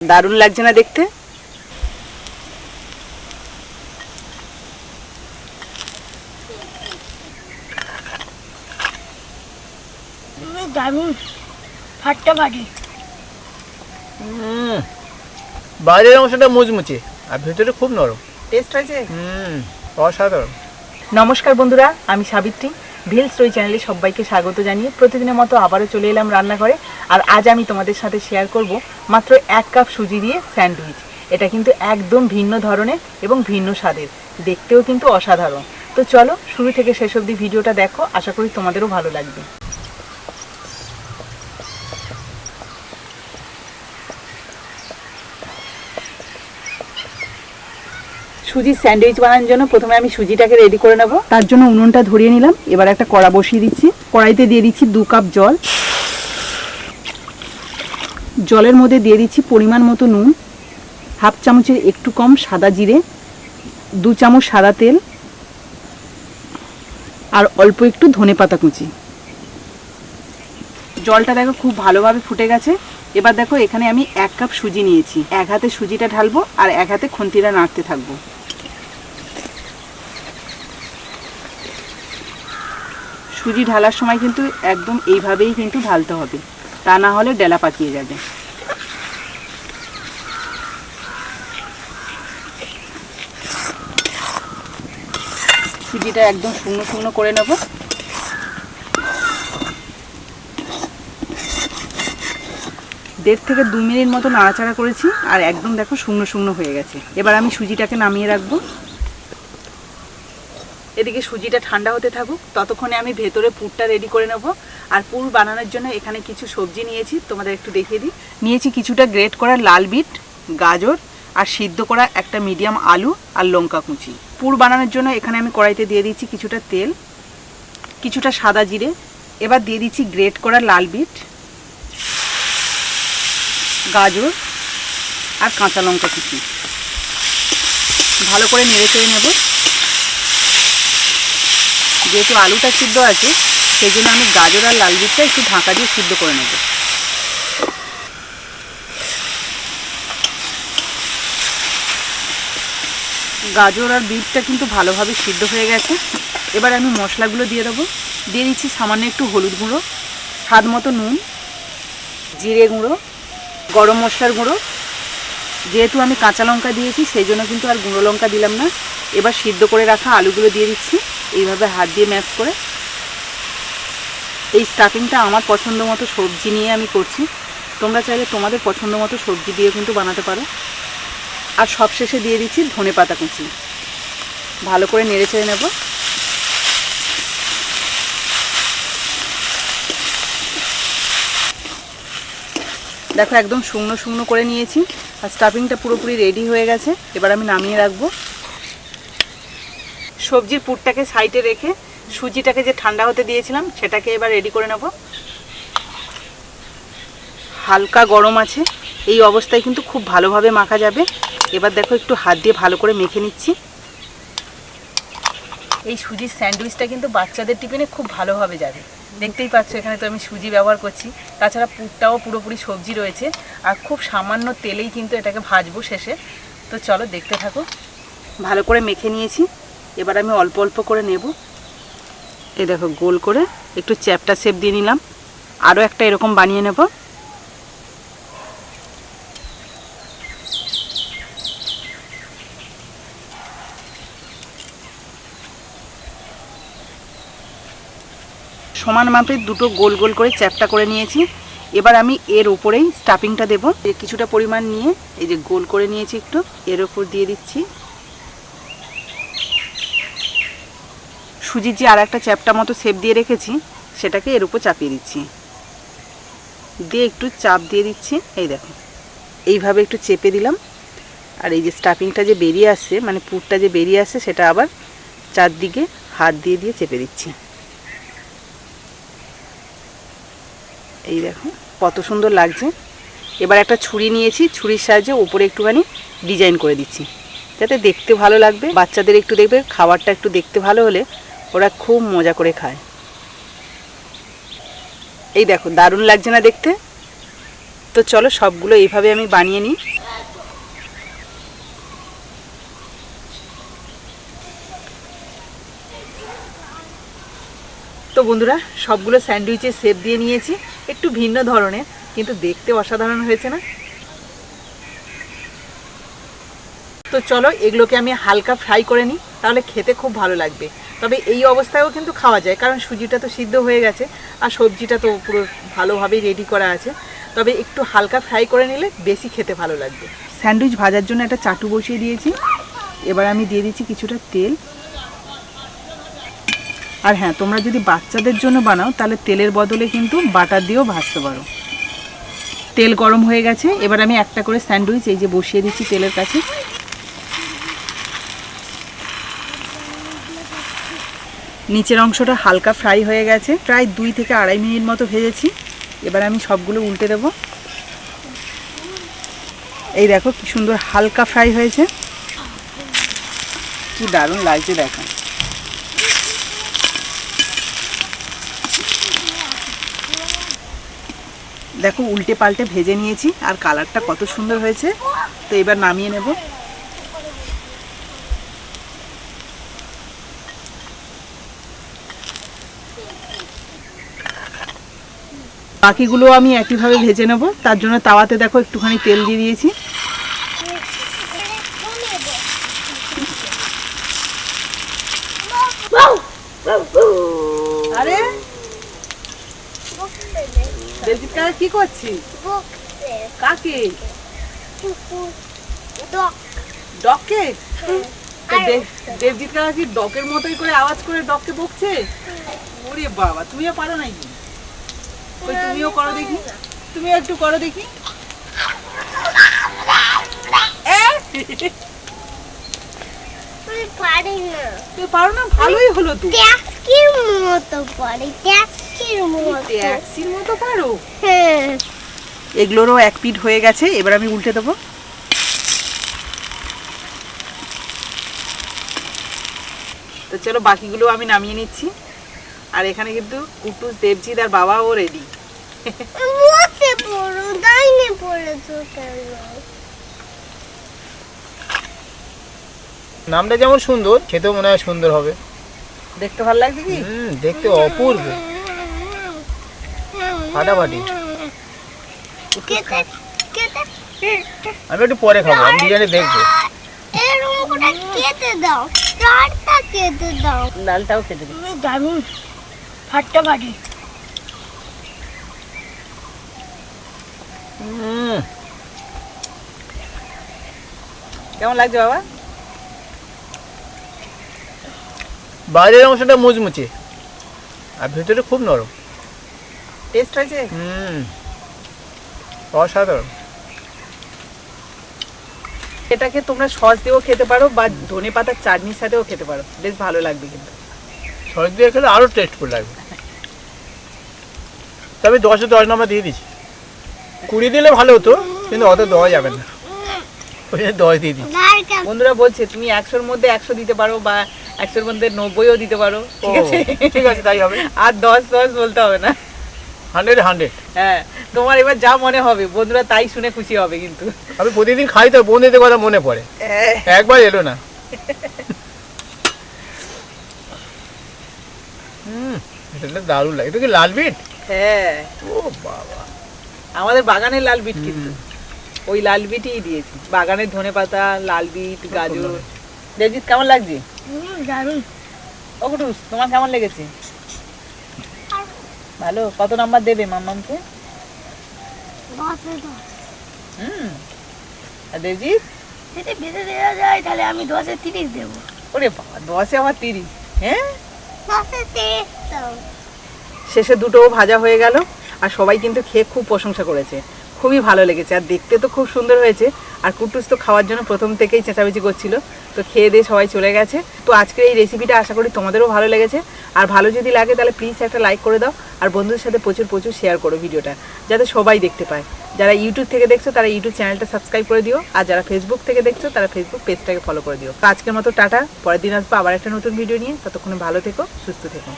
দারুণ লাগছে না দেখতে? দারুণ। ফাটাফাটি হুম। বাইরের অংশটা মুচমুচে আর ভেতরে খুব নরম। টেস্ট হয়েছে? হুম অসাধারণ। নমস্কার বন্ধুরা আমি সাবিত্রী। ভিল স্টোরি চ্যানেলে সবাইকে স্বাগত জানিয়ে প্রতিদিনের মতো আবারও চলে এলাম রান্নাঘরে। আর আজ আমি তোমাদের সাথে শেয়ার করব মাত্র এক কাপ সুজি দিয়ে স্যান্ডউইচ। এটা কিন্তু একদম ভিন্ন ধরনের এবং ভিন্ন স্বাদের। দেখতেও কিন্তু অসাধারণ। তো চলো, শুরু থেকে শেষ অবধি ভিডিওটা দেখো। আশা করি তোমাদেরও ভালো লাগবে। সুজির স্যান্ডউইচ বানানোর জন্য প্রথমে আমি সুজিটাকে রেডি করে নেব। তার জন্য উনুনটা ধরিয়ে নিলাম। এবার একটা কড়া বসিয়ে দিচ্ছি। কড়াইতে দিয়ে দিচ্ছি দু কাপ জল। জলের মধ্যে দিয়ে দিচ্ছি পরিমাণ মতো নুন। হাফ চামচের একটু কম সাদা জিরে। দু চামচ সাদা তেল। আর অল্প একটু ধনে পাতা কুচি। জলটা দেখো খুব ভালোভাবে ফুটে গেছে। এবার দেখো এখানে আমি এক কাপ সুজি নিয়েছি। এক হাতে সুজিটা ঢালবো আর এক হাতে খুন্তিটা নাড়তে থাকব। সুজি ঢালার সময় কিন্তু একদম এইভাবেই কিন্তু ঢালতে হবে। তা না হলে ডেলা পাকিয়ে যাবে। সুজিটা একদম শুকনো শুকনো করে নেব। দেড় থেকে দু মিনিট মতো নাড়াচাড়া করেছি আর একদম দেখো শুকনো শুকনো হয়ে গেছে। এবার আমি সুজিটাকে নামিয়ে রাখব। এদিকে সুজিটা ঠান্ডা হতে থাকুক, ততক্ষণে আমি ভেতরে পুরটা রেডি করে নেব। আর পুর বানানোর জন্য এখানে কিছু সবজি নিয়েছি, তোমাদের একটু দেখিয়ে দিই। নিয়েছি কিছুটা গ্রেট করা লাল বিট, গাজর, আর সিদ্ধ করা একটা মিডিয়াম আলু আর লঙ্কা কুচি। পুর বানানোর জন্য এখানে আমি কড়াইতে দিয়ে দিচ্ছি কিছুটা তেল, কিছুটা সাদা জিরে, এবার দিয়ে দিচ্ছি গ্রেট করা লাল বিট, গাজর, আর কাঁচা লঙ্কা কুচি। ভালো করে নেড়ে চেড়ে নেব। যেহেতু আলুটা সিদ্ধ আছে সেই জন্য আমি গাজর আর লাল বিটটা একটু ঢাকা দিয়ে সিদ্ধ করে নেব। গাজর আর বিটটা কিন্তু ভালোভাবে সিদ্ধ হয়ে গেছে। এবার আমি মশলাগুলো দিয়ে দেবো। দিয়ে দিচ্ছি সামান্য একটু হলুদ গুঁড়ো, স্বাদ মতো নুন, জিরে গুঁড়ো, গরম মশলার গুঁড়ো। যেহেতু আমি কাঁচা লঙ্কা দিয়েছি, সেই জন্য কিন্তু আর গুঁড়ো লঙ্কা দিলাম না। এবার সিদ্ধ করে রাখা আলুগুলো দিয়ে দিচ্ছি। এইভাবে হাত দিয়ে ম্যাশ করে। এই স্টাফিংটা আমার পছন্দ মতো সবজি নিয়ে আমি করছি। তোমরা চাইলে তোমাদের পছন্দ মতো সবজি দিয়ে কিন্তু বানাতে পারো। আর সবশেষে দিয়ে দিচ্ছি ধনে পাতা কুচি। ভালো করে নেড়ে চেড়ে নেব। দেখো একদম শুকনো শুকনো করে নিয়েছি। আর স্টাফিংটা পুরোপুরি রেডি হয়ে গেছে। এবার আমি নামিয়ে রাখব। সবজির পুরটাকে সাইডে রেখে সুজিটাকে যে ঠান্ডা হতে দিয়েছিলাম, সেটাকে এবার রেডি করে নেব। হালকা গরম আছে, এই অবস্থায় কিন্তু খুব ভালোভাবে মাখা যাবে। এবার দেখো একটু হাত দিয়ে ভালো করে মেখে নিচ্ছি। এই সুজির স্যান্ডউইচটা কিন্তু বাচ্চাদের টিফিনে খুব ভালোভাবে যাবে। দেখতেই পাচ্ছ, এখানে তো আমি সুজি ব্যবহার করছি। তাছাড়া পুরটাও পুরোপুরি সবজি রয়েছে, আর খুব সামান্য তেলেই কিন্তু এটাকে ভাজবো শেষে। তো চলো দেখতে থাকো। ভালো করে মেখে নিয়েছি। এবার আমি অল্প অল্প করে নেব। এই দেখো, গোল করে একটু চ্যাপটা শেপ দিয়ে নিলাম। আরও একটা এরকম বানিয়ে নেব। সমান মাপের দুটো গোল গোল করে চ্যাপটা করে নিয়েছি। এবার আমি এর উপরেই স্টাফিংটা দেবো। কিছুটা পরিমাণ নিয়ে এই যে গোল করে নিয়েছি একটু, এর উপর দিয়ে দিচ্ছি। সুজির যে আর একটা চ্যাপটা মতো শেপ দিয়ে রেখেছি, সেটাকে এর উপর চাপিয়ে দিচ্ছি। দিয়ে একটু চাপ দিয়ে দিচ্ছি, এই দেখো। এইভাবে একটু চেপে দিলাম। আর এই যে স্টাফিংটা যে বেরিয়ে আসছে মানে পুরটা যে বেরিয়ে আসছে, সেটা আবার চারদিকে হাত দিয়ে দিয়ে চেপে দিচ্ছি। এই দেখো, কত সুন্দর লাগছে। এবার একটা ছুরি নিয়েছি, ছুরির সাহায্যে ওপরে একটুখানি ডিজাইন করে দিচ্ছি। যাতে দেখতে ভালো লাগবে, বাচ্চাদের একটু দেখবে, খাবারটা একটু দেখতে ভালো হলে ওরা খুব মজা করে খায়। এই দেখো, দারুণ লাগছে না দেখতে? তো চলো সবগুলো এইভাবে আমি বানিয়ে নিই। তো বন্ধুরা, সবগুলো স্যান্ডউইচের শেপ দিয়ে নিয়েছি। একটু ভিন্ন ধরনের, কিন্তু দেখতে অসাধারণ হয়েছে না? তো চলো এগুলোকে আমি হালকা ফ্রাই করে নিই, তাহলে খেতে খুব ভালো লাগবে। তবে এই অবস্থায়ও কিন্তু খাওয়া যায়, কারণ সুজিটা তো সিদ্ধ হয়ে গেছে আর সবজিটা তো পুরো ভালোভাবেই রেডি করা আছে। তবে একটু হালকা ফ্রাই করে নিলে বেশি খেতে ভালো লাগবে। স্যান্ডউইচ ভাজার জন্য একটা চাটু বসিয়ে দিয়েছি। এবার আমি দিয়ে দিচ্ছি কিছুটা তেল। আর হ্যাঁ তোমরা যদি বাচ্চাদের জন্য বানাও, তাহলে তেলের বদলে কিন্তু বাটার দিয়েও ভাজতে পারো। তেল গরম হয়ে গেছে, এবার আমি একটা করে স্যান্ডউইচ এই যে বসিয়ে দিচ্ছি তেলের কাছে। নিচের অংশটা হালকা ফ্রাই হয়ে গেছে। প্রায় দুই থেকে আড়াই মিনিট মতো ভেজেছি। এবার আমি সবগুলো উল্টে দেব। এই দেখো কি সুন্দর হালকা ফ্রাই হয়েছে। কি দারুণ লাগছে দেখো। দেখো উল্টে পাল্টে ভেজে নিয়েছি আর কালারটা কত সুন্দর হয়েছে। তো এবার নামিয়ে নেব। বাকিগুলো আমি একইভাবে ভেজে নেব। তার জন্য তাওয়াতে দেখো একটুখানি তেল দিয়ে দিয়েছি। আরে! দেবজিৎ কাকা কি করছিস? কাকে? কাকা কি ডকের মতোই করে আওয়াজ করে ডককে বকছে? ওরে বাবা, তুমিও পারো নাকি? ওই তুমিও করো দেখি। তুমিও একটু করো দেখি। আমি পারি না। ভালোই হলো তো। ট্যাক্সির মতো পারি ট্যাক্সির মতো। ট্যাক্সির মতো পারো? হ্যাঁ। এগুলোরও এক পিঠ হয়ে গেছে এবার আমি উল্টে দেবো। তো চলো বাকিগুলো আমি নামিয়ে নিচ্ছি। আর এখানে কিন্তু কুটুস দেবজিৎ আর বাবাও রেডি বসে পড়ো ডাইনে পড়েছো কেন? নামটা যেমন সুন্দর খেতেও মনে হয় সুন্দর হবে। দেখতে ভালো লাগছে কি? হুম দেখতে অপূর্ব। ফাটাফাটি। আমি একটু পরে খাব আমি বিরিয়ানি দেখব। এরকম করে খেতে দাও ফাটাফাটি কেমন লাগছে বাবা? বাইরের অংশটা মুচমুচে আর ভেতরে খুব নরম। টেস্ট হয়েছে? হুম। অসাধারণ। এটাকে তোমরা সস দিয়েও খেতে পারো বা ধনে পাতার চাটনির সাথেও খেতে পারো। বেশ ভালো লাগবে কিন্তু। সস দিয়ে খেলে আরও টেস্টফুল লাগবে। তবে দশে দশ নম্বর দিয়ে দিচ্ছি। কুড়ি দিলে ভালো হতো কিন্তু অত দেওয়া যাবে না। ওই জন্য দশ দিয়ে দিচ্ছি। বন্ধুরা বলছে তুমি একশোর মধ্যে একশো দিতে পারো বা একশোর মধ্যে নব্বইও দিতে পারো ঠিক আছে? ঠিক আছে তাই হবে। আর দশ দশ বলতে হবে না। Hundred hundred. হ্যাঁ তোমার এবার যা মনে হবে বন্ধুরা তাই শুনে খুশি হবে কিন্তু। আমি প্রতিদিন খাই তো বন্ধুদের কথা মনে পড়ে। একবার এলো না। হুম এটা দারুণ লাগে। এটা কি লাল বিট? হ্যাঁ। ও বাবা। আমাদের বাগানের লাল বিট কিন্তু। ওই লাল বিটই দিয়েছি। বাগানের ধনে পাতা লাল বিট গাজর। দেবজিৎ কেমন লাগছে? হুম, দারুণ। ও কুটুস তোমার কেমন লেগেছে? ভালো। কত নাম্বার দেবে মাম্মামকে? দশে হুম। আর দেবজিৎ? যদি বেঁধে দেওয়া যায় তাহলে আমি দশে তিরিশ দেবো। ওরে বাবা দশে আমার তিরিশ। হ্যাঁ? দশে তিরিশ দাও শেষে দুটোও ভাজা হয়ে গেল, আর সবাই কিন্তু খেয়ে খুব প্রশংসা করেছে। খুবই ভালো লেগেছে, আর দেখতে তো খুব সুন্দর হয়েছে। আর কুটুস তো খাওয়ার জন্য প্রথম থেকেই চেঁচামেচি করছিল, তো খেয়ে দিয়ে সবাই চলে গেছে। তো আজকের এই রেসিপিটা আশা করি তোমাদেরও ভালো লেগেছে। আর ভালো যদি লাগে তাহলে প্লিজ একটা লাইক করে দাও, আর বন্ধুদের সাথে প্রচুর প্রচুর শেয়ার করো ভিডিওটা, যাতে সবাই দেখতে পায়। যারা ইউটিউব থেকে দেখছ তারা ইউটিউব চ্যানেলটা সাবস্ক্রাইব করে দিও, আর যারা ফেসবুক থেকে দেখছ তারা ফেসবুক পেজটাকে ফলো করে দিও। আজকের মতো টাটা, পরের দিন আসব আবার একটা নতুন ভিডিও নিয়ে, ততক্ষণে ভালো থেকো, সুস্থ থেকো।